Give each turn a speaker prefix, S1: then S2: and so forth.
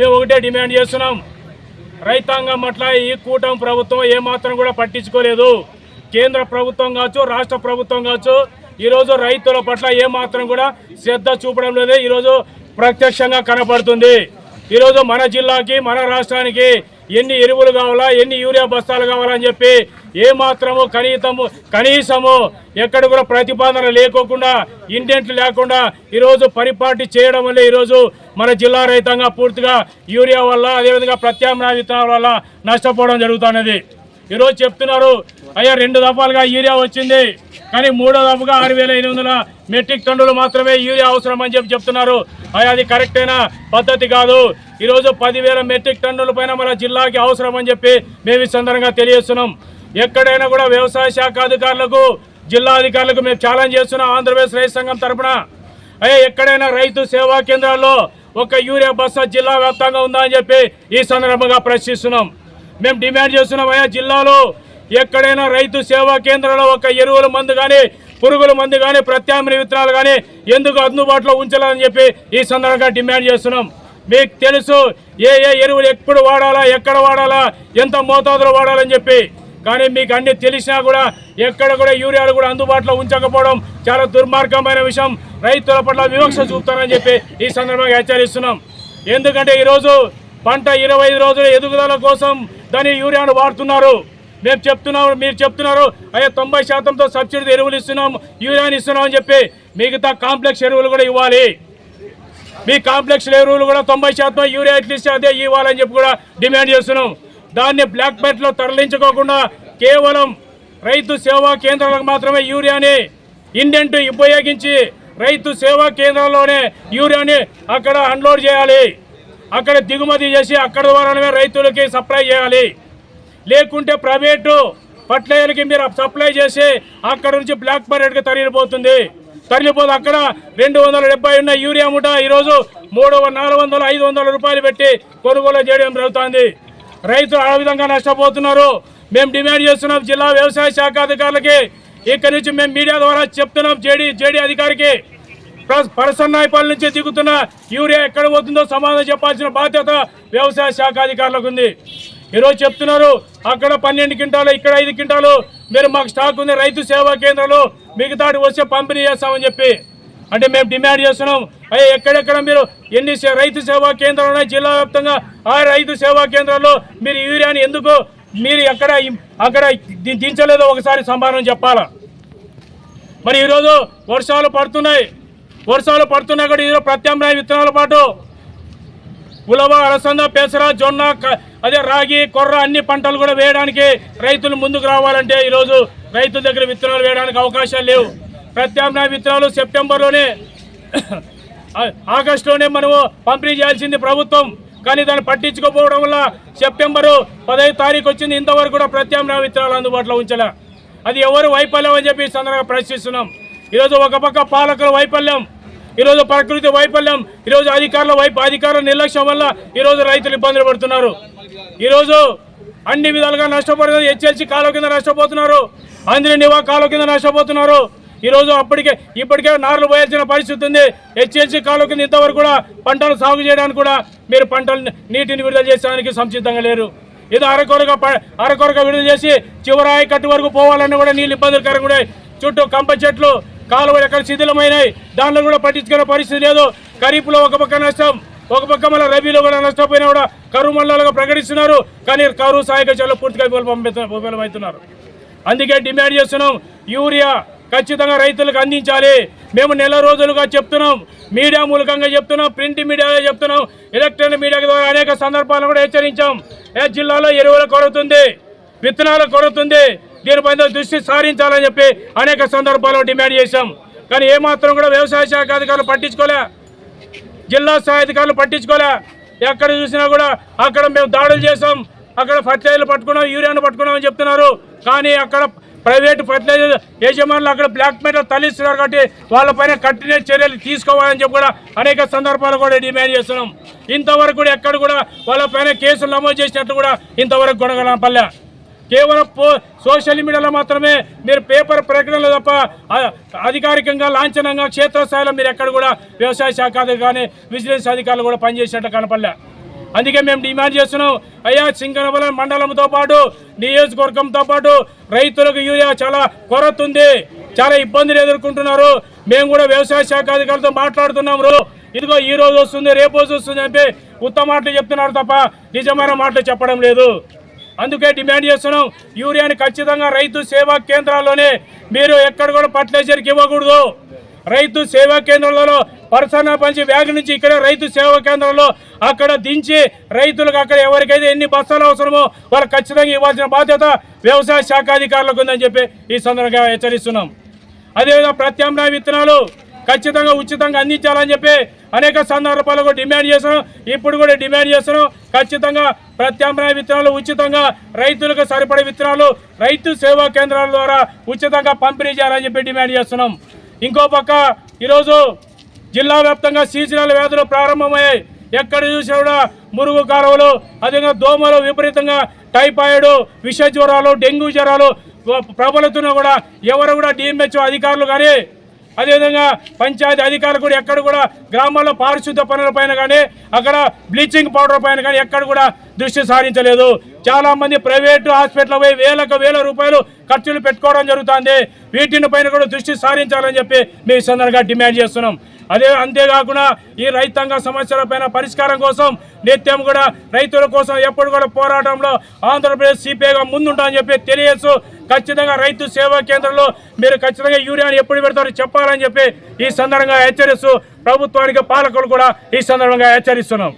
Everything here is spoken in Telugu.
S1: మేము ఒకటే డిమాండ్ చేస్తున్నాం. రైతాంగం పట్ల ఈ కూటమి ప్రభుత్వం ఏమాత్రం కూడా పట్టించుకోలేదు. కేంద్ర ప్రభుత్వం కావచ్చు రాష్ట్ర ప్రభుత్వం కావచ్చు ఈరోజు రైతుల పట్ల ఏమాత్రం కూడా శ్రద్ధ చూపడం లేదు. ఈరోజు ప్రత్యక్షంగా కనపడుతుంది. ఈరోజు మన జిల్లాకి మన రాష్ట్రానికి ఎన్ని ఎరువులు కావాలా ఎన్ని యూరియా బస్తాలు కావాలని చెప్పి ఏమాత్రము కనీసము కనీసము ఎక్కడ కూడా ప్రతిపాదన లేకోకుండా ఇండెంట్లు లేకుండా ఈరోజు పరిపాటి చేయడం వల్ల ఈరోజు మన జిల్లా రహితంగా పూర్తిగా యూరియా వల్ల అదేవిధంగా ప్రత్యామ్నాయ విత్తనాల వల్ల నష్టపోవడం జరుగుతున్నది. ఈరోజు చెప్తున్నారు అయ్యా రెండు దఫాలుగా యూరియా వచ్చింది కానీ మూడో దఫగా ఆరు వేల ఎనిమిది వందల మెట్రిక్ టన్నులు మాత్రమే యూరియా అవసరం అని చెప్పి చెప్తున్నారు. అయ్యా అది కరెక్టైన? పద్ధతి కాదు. ఈరోజు పదివేల మెట్రిక్ టన్నుల పైన మన జిల్లాకి అవసరం అని చెప్పి మేము ఈ సందర్భంగా తెలియజేస్తున్నాం. ఎక్కడైనా కూడా వ్యవసాయ శాఖ అధికారులకు జిల్లా అధికారులకు మేము ఛాలెంజ్ చేస్తున్నాం ఆంధ్రప్రదేశ్ రైతు సంఘం తరఫున అయ్యే ఎక్కడైనా రైతు సేవా కేంద్రాల్లో ఒక యూరియా బస్సా జిల్లా వ్యాప్తంగా ఉందా అని చెప్పి ఈ సందర్భంగా ప్రశ్నిస్తున్నాం. మేము డిమాండ్ చేస్తున్నాం అయ్యా జిల్లాలో ఎక్కడైనా రైతు సేవా కేంద్రంలో ఒక ఎరువుల మందు కానీ పురుగుల మందు కానీ ప్రత్యామ్నాయ విత్తనాలు కానీ ఎందుకు అందుబాటులో ఉంచాలని చెప్పి ఈ సందర్భంగా డిమాండ్ చేస్తున్నాం. మీకు తెలుసు ఏ ఏ ఎరువులు ఎప్పుడు వాడాలా ఎక్కడ వాడాలా ఎంత మోతాదులో వాడాలని చెప్పి. కానీ మీకు అన్ని తెలిసినా కూడా ఎక్కడ కూడా యూరియాలు కూడా అందుబాటులో ఉంచకపోవడం చాలా దుర్మార్గమైన విషయం. రైతుల పట్ల వివక్ష చూపుతారని చెప్పి ఈ సందర్భంగా హెచ్చరిస్తున్నాం. ఎందుకంటే ఈరోజు పంట ఇరవై ఐదు రోజుల ఎదుగుదల కోసం దాని యూరియాను వాడుతున్నారు. మేము చెప్తున్నాం మీరు చెప్తున్నారు అయ్యా తొంభై శాతంతో సబ్సిడీ ఎరువులు ఇస్తున్నాం యూరియాని ఇస్తున్నాం అని చెప్పి మిగతా కాంప్లెక్స్ ఎరువులు కూడా ఇవ్వాలి. మీ కాంప్లెక్స్ ఎరువులు కూడా తొంభై శాతం యూరియా ఎట్లా ఇస్తే అదే ఇవ్వాలని చెప్పి కూడా డిమాండ్ చేస్తున్నాం. దాన్ని బ్లాక్ బెట్లో తరలించుకోకుండా కేవలం రైతు సేవా కేంద్రాలకు మాత్రమే యూరియాని ఇండెంట్ ఉపయోగించి రైతు సేవా కేంద్రాల్లోనే యూరియాని అక్కడ అన్లోడ్ చేయాలి. అక్కడ దిగుమతి చేసి అక్కడ ద్వారానే రైతులకి సప్లై చేయాలి. లేకుంటే ప్రైవేటు ఫర్టిలైజర్కి మీరు సప్లై చేసి అక్కడ నుంచి బ్లాక్ మార్కెట్కి తరలిపోతుంది. తరలిపోతే అక్కడ రెండు వందల డెబ్బై ఉన్న యూరియా ముఠ ఈరోజు మూడు నాలుగు వందల ఐదు వందల రూపాయలు పెట్టి కొనుగోలు చేయడం జరుగుతుంది. రైతులు ఆ విధంగా నష్టపోతున్నారు. మేము డిమాండ్ చేస్తున్నాం జిల్లా వ్యవసాయ శాఖ అధికారులకి. ఇక్కడి నుంచి మేము మీడియా ద్వారా చెప్తున్నాం జేడీ జేడీ అధికారికి. ప్ర- పరసన్నాయపల్లి నుంచి దిగుతున్న యూరియా ఎక్కడ పోతుందో సమాధానం చెప్పాల్సిన బాధ్యత వ్యవసాయ శాఖ అధికారులకు ఉంది. ఈరోజు చెప్తున్నారు అక్కడ పన్నెండు క్వింటాలు ఇక్కడ ఐదు క్వింటాలు. మీరు మాకు స్టాక్ ఉంది రైతు సేవా కేంద్రాలు మిగతాటి వస్తే పంపిణీ చేస్తామని చెప్పి. అంటే మేము డిమాండ్ చేస్తున్నాం. అయ్యా ఎక్కడెక్కడ మీరు ఎన్ని సే- రైతు సేవా కేంద్రాలు ఉన్నాయి? జిల్లా వ్యాప్తంగా ఆ రైతు సేవా కేంద్రాల్లో మీరు యూరియాని ఎందుకు మీరు ఎక్కడ అక్కడ దించలేదో ఒకసారి సమాధానం చెప్పాలా? మరి ఈరోజు వర్షాలు పడుతున్నాయి. వర్షాలు పడుతున్నా కూడా ఈరోజు ప్రత్యామ్నాయ విత్తనాల పాటు ఉలవ అలసంద పెసర జొన్న అదే రాగి కొర్ర అన్ని పంటలు కూడా వేయడానికి రైతులు ముందుకు రావాలంటే ఈరోజు రైతుల దగ్గర విత్తనాలు వేయడానికి అవకాశాలు లేవు. ప్రత్యామ్నాయ విత్తనాలు సెప్టెంబర్లోనే ఆగస్టులోనే మనము పంపిణీ చేయాల్సింది ప్రభుత్వం. కానీ దాన్ని పట్టించుకోకపోవడం వల్ల సెప్టెంబరు పదహైదు తారీఖు వచ్చింది. ఇంతవరకు కూడా ప్రత్యామ్నాయ విత్తనాలు అందుబాటులో ఉంచలే. అది ఎవరు వైఫల్యం అని చెప్పి సందర్భంగా ప్రశ్నిస్తున్నాం. ఈరోజు ఒక పక్క పాలకుల వైఫల్యం ఈరోజు ప్రకృతి వైఫల్యం ఈరోజు అధికారుల వైపు అధికారుల నిర్లక్ష్యం వల్ల ఈరోజు రైతులు ఇబ్బందులు పడుతున్నారు. ఈరోజు అన్ని విధాలుగా నష్టపోతున్నారు హెచ్ఎల్సి కాలువ కింద నష్టపోతున్నారు. ఆంధ్ర నివా కాలువ కింద నష్టపోతున్నారు. ఈరోజు అప్పటికే ఇప్పటికే నార్లు పోయాల్సిన పరిస్థితి ఉంది. హెచ్ఎల్సి కాలువ కింద ఇంతవరకు కూడా పంటలు సాగు చేయడానికి కూడా మీరు పంటలు నీటిని విడుదల చేసేదానికి సంసిద్ధంగా లేరు. ఏదో అరకొరగా ప- అరకొరగా విడుదల చేసి చివరాయి కట్టు వరకు పోవాలన్నా కూడా నీళ్ళు ఇబ్బందులు కూడా చుట్టూ కంప చెట్లు కాలువలు ఎక్కడ శిథిలమైనాయి. దానిలో కూడా పట్టించుకునే పరిస్థితి లేదు. ఖరీఫ్లో ఒక పక్క నష్టం ఒక పక్క మళ్ళీ రబీలో కూడా నష్టపోయినా కూడా కరువు మండలాలుగా ప్రకటిస్తున్నారు. కానీ కరువు సహాయక చర్యలు పూర్తిగా విఫలమవుతున్నారు అందుకే డిమాండ్ చేస్తున్నాం యూరియా ఖచ్చితంగా రైతులకు అందించాలి. మేము నెల రోజులుగా చెప్తున్నాం. మీడియా మూలకంగా చెప్తున్నాం. ప్రింట్ మీడియాలో చెప్తున్నాం. ఎలక్ట్రానిక్ మీడియా ద్వారా అనేక సందర్భాలను కూడా హెచ్చరించాం. ఏ జిల్లాలో ఎరువుల కొరతుంది విత్తనాలు విత్తనాల కొరత దీనిపైన దృష్టి సారించాలని చెప్పి అనేక సందర్భాల్లో డిమాండ్ చేశాం. కానీ ఏమాత్రం కూడా వ్యవసాయ శాఖ అధికారులు పట్టించుకోలే. జిల్లా స్థాయి అధికారులు పట్టించుకోలే. ఎక్కడ చూసినా కూడా అక్కడ మేము దాడులు చేసాం అక్కడ ఫర్టిలైజర్లు పట్టుకున్నాం యూరియాను పట్టుకున్నామని చెప్తున్నారు. కానీ అక్కడ ప్రైవేట్ ఫర్టిలైజర్ యజమానులు అక్కడ బ్లాక్ మెటల్ తలిస్తున్నారు కాబట్టి వాళ్ళపైన కఠిన చర్యలు తీసుకోవాలని చెప్పి కూడా అనేక సందర్భాలు కూడా డిమాండ్ చేస్తున్నాం. ఇంతవరకు కూడా ఎక్కడ కూడా వాళ్ళపైన కేసులు నమోదు చేసినట్టు కూడా ఇంతవరకు కొనగలపల్లె కేవలం పో సోషల్ మీడియాలో మాత్రమే మీరు పేపర్ ప్రకటనలు తప్ప అధికారికంగా లాంఛనంగా క్షేత్రస్థాయిలో మీరు ఎక్కడ కూడా వ్యవసాయ శాఖ కానీ విజిలెన్స్ అధికారులు కూడా పనిచేసినట్టు కనపడలే అందుకే మేము డిమాండ్ చేస్తున్నాం. అయ్యా సింగనబలం మండలంతో పాటు నియోజకవర్గంతో పాటు రైతులకు యూరియా చాలా కొరత ఉంది చాలా ఇబ్బందులు ఎదుర్కొంటున్నారు. మేము కూడా వ్యవసాయ శాఖ అధికారులతో మాట్లాడుతున్నాము ఇదిగో ఈ రోజు వస్తుంది రేపు రోజు వస్తుంది అంటే ఉత్తమ మాటలు చెప్తున్నారు తప్ప నిజమైన మాటలు చెప్పడం లేదు. అందుకే డిమాండ్ చేస్తున్నాం. యూరియాని ఖచ్చితంగా రైతు సేవా కేంద్రాల్లోనే మీరు ఎక్కడ కూడా ఫర్టిలైజర్కి ఇవ్వకూడదు. రైతు సేవా కేంద్రాలలో పర్సన పంచి వ్యాగ్ నుంచి ఇక్కడ రైతు సేవా కేంద్రంలో అక్కడ దించి రైతులకు అక్కడ ఎవరికైతే ఎన్ని బస్తాలు అవసరమో వాళ్ళకి ఖచ్చితంగా ఇవ్వాల్సిన బాధ్యత వ్యవసాయ శాఖ అధికారులకు ఉందని చెప్పి ఈ సందర్భంగా హెచ్చరిస్తున్నాం. అదేవిధంగా ప్రత్యామ్నాయ విత్తనాలు ఖచ్చితంగా ఉచితంగా అందించాలని చెప్పి అనేక సందర్భాలు కూడా డిమాండ్ చేస్తున్నాం ఇప్పుడు కూడా డిమాండ్ చేస్తున్నాం ఖచ్చితంగా ప్రత్యామ్నాయ విత్తనాలు ఉచితంగా రైతులకు సరిపడే విత్తనాలు రైతు సేవా కేంద్రాల ద్వారా ఉచితంగా పంపిణీ చేయాలని చెప్పి డిమాండ్ చేస్తున్నాం. ఇంకో పక్క ఈరోజు జిల్లా వ్యాప్తంగా సీజనల్ వ్యాధులు ప్రారంభమయ్యాయి. ఎక్కడ చూసినా కూడా మురుగు కాలువలు అదేవిధంగా దోమలు విపరీతంగా టైఫాయిడ్ విష జ్వరాలు డెంగ్యూ జ్వరాలు ప్రబలుతున్నా కూడా ఎవరు కూడా డిఎంహెచ్ఓ అధికారులు కానీ అదేవిధంగా పంచాయతీ అధికారులు కూడా ఎక్కడ కూడా గ్రామాల్లో పారిశుద్ధ పనుల పైన కానీ అక్కడ బ్లీచింగ్ పౌడర్ పైన కానీ ఎక్కడ కూడా దృష్టి సారించలేదు. చాలా మంది ప్రైవేటు హాస్పిటల్ పోయి వేలకు వేల రూపాయలు ఖర్చులు పెట్టుకోవడం జరుగుతుంది. వీటిని పైన కూడా దృష్టి సారించాలని చెప్పి మీ సందర్భంగా డిమాండ్ చేస్తున్నాం. అదే అంతేకాకుండా ఈ రైతాంగ సమస్యల పైన పరిష్కారం కోసం నిత్యం కూడా రైతుల కోసం ఎప్పుడు కూడా పోరాటంలో ఆంధ్రప్రదేశ్ సిపిఐగా ముందుంటామని చెప్పి తెలియచ్చు ఖచ్చితంగా రైతు సేవా కేంద్రంలో మీరు ఖచ్చితంగా యూరియాని ఎప్పుడు పెడతారో చెప్పాలని చెప్పి ఈ సందర్భంగా హెచ్చరిస్తూ ప్రభుత్వానికి పాలకులు కూడా ఈ సందర్భంగా హెచ్చరిస్తున్నాం.